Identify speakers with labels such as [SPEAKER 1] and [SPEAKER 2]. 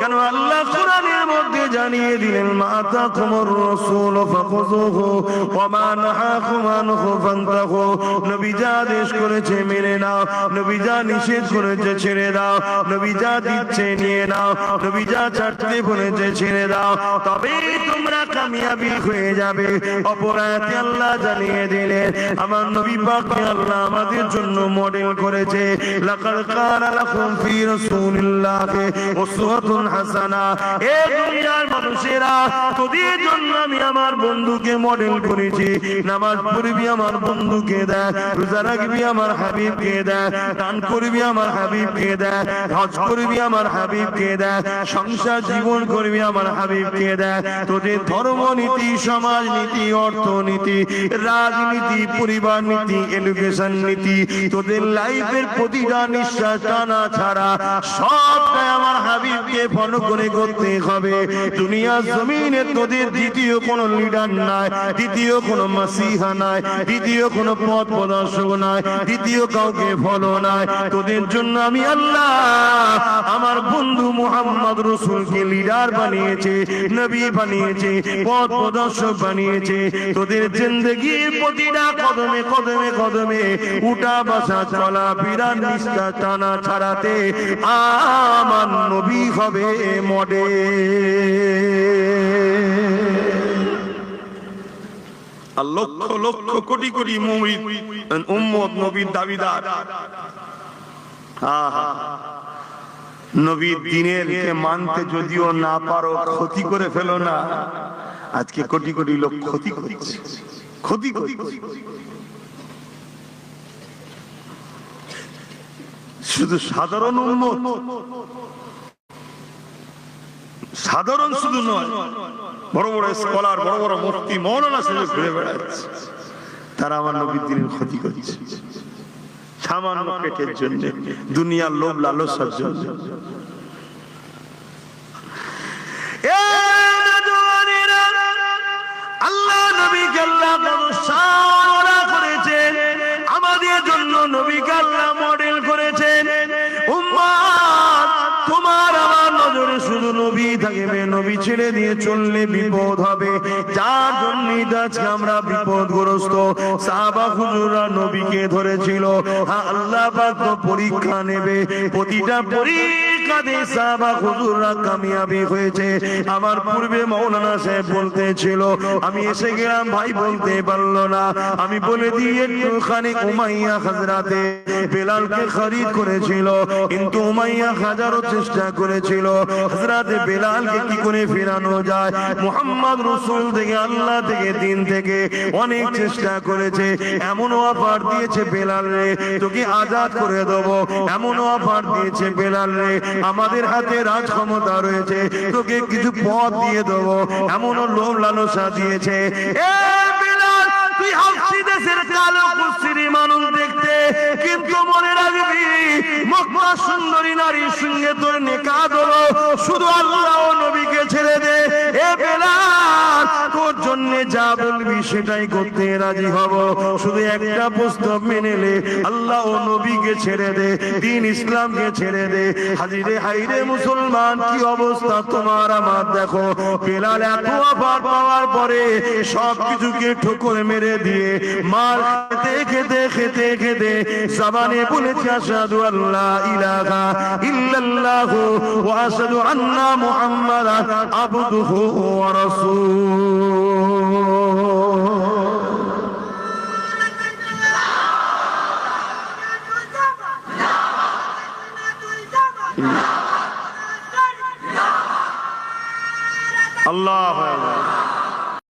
[SPEAKER 1] কেন আল্লাহ কোরআনের মধ্যে জানিয়ে দিলেন মাতা কুমর রসুল ফাকুজুহু ওয়া মা নাহাকুম আনহু ফান্তাহু। নবী যা আদেশ করেছে মেনে নাও, নবী যা নিষেধ করেছে ছেড়ে দাও, নবী যা দিচ্ছে নিয়ে নাও, নবী যা ছাড়তে বলেছে ছেড়ে দাও, তবে তোমরা কামিয়াবি হয়ে যাবে। অপরাধে আল্লাহ জানিয়ে দিলেন, আমার নবী পাককে আল্লাহ আমাদের জন্য মডেল করেছে। লাকাল কারা লাকুম ফি রাসূলিল্লাহি। উসওয়াতুন হাসানা, এ দুনিয়ার মানুষেরা, তোদের জন্য আমি আমার বন্ধুকে মডেল করেছি। নামাজ পড়বি আমার বন্ধুকে দেখ রোজা রাখবি আমার হাবিবকে দেখ দান করবি আমার হাবিবকে দেখ হজ করবি আমার হাবিবকে দেখ সংসার জীবন করবি আমার হাবিবকে দেখ তোদের ধর্ম নীতি, সমাজ নীতি, অর্থনীতি, রাজনীতি, পরিবার নীতি এডুকেশন নীতি, তোদের লাইফের প্রতিটা নিঃশ্বাস টানা ছাড়া সবটাই আমার হাবিবকে ফলো করে করতে হবে। দুনিয়া জমিনে তোদের দ্বিতীয় কোন লিডার নাই, দ্বিতীয় কোন মাসিহা নাই, দ্বিতীয় কোন পথ প্রদর্শক নাই, দ্বিতীয় কাউকে ফলো নাই। তোদের জন্য আমি আল্লাহ আমার বন্ধু মোহাম্মদ রসুলকে লিডার বানিয়েছে, নবী বানিয়েছে, পথ প্রদর্শক বানিয়েছে। তোদের জিন্দগির প্রতিটা কদমে কদমে কদমে উঠা বাসা চলা, বিরাট নিষ্ঠা টানা ছাড়াতে আমার নবী হবে মডেল। আর লক্ষ লক্ষ কোটি কোটি মুমিন নবীর দাবিদার। নবীর দিনের কে মানতে যদিও না পারো, ক্ষতি করে ফেলো না। আজকে কোটি কোটি লোক ক্ষতি করছে। ক্ষতি করছে। শুধু সাধারণ উন্মত সাধারণ শুধু নয়, বড় বড় স্কলার, বড় বড় মুফতি মৌলানা সাহেব ঘুরে বেড়াচ্ছে। তারা আমার নবীর দিনের ক্ষতি করছে। সামান্য পেটের জন্য, দুনিয়ার লোভ লালসার জন্য। আল্লাহ নবীকে আল্লাহ নবী থাকবে, নবী ছেড়ে দিয়ে চললে বিপদ হবে। যার জন্য আমরা বিপদগ্রস্ত। সাহাবা হুজুরা নবীকে ধরেছিল। আল্লাহ পাক পরীক্ষা নেবে, প্রতিটা পরীক্ষা খরিদ করেছিল, কিন্তু উমাইয়া হাজারো কি করে ফেরানো যায়? মোহাম্মদ রসুল থেকে, আল্লাহ থেকে, দিন থেকে অনেক চেষ্টা করেছে। এমন অফার দিয়েছে বেলাল রে, তোকে আজাদ করে দেবো। এমন অফার দিয়েছে বেলাল রে আমাদের হাতে রাজ ক্ষমতা রয়েছে। তোকে কিছু পথ দিয়ে দেবো। এমনও লোভ লালসা দিয়েছে। কিন্তু মনে রাখবি মক্কা সুন্দরী নারীর সঙ্গে তোর নেকা সেটাই করতে রাজি হব। শুধু একটা প্রস্তাব মেনে নে। আল্লাহ ও নবীকে ছেড়ে দে, দিন ইসলামকে ছেড়ে দে। হাজিরে হাইরে মুসলমান, কি অবস্থা তোমার? আমার দেখো, বেলাল এত অফার পাওয়ার পরে সব কিছুকে ঠোকর মেরে দিয়ে মার খেতে খেতে খেতে খেতে জবানে বলেছে আসাদু আল্লাহ ইলাহা ইল্লাল্লাহ ওয়া আশহাদু আন্না মুহাম্মাদান আবদুহু ওয়া রাসূলুহু। আল্লাহ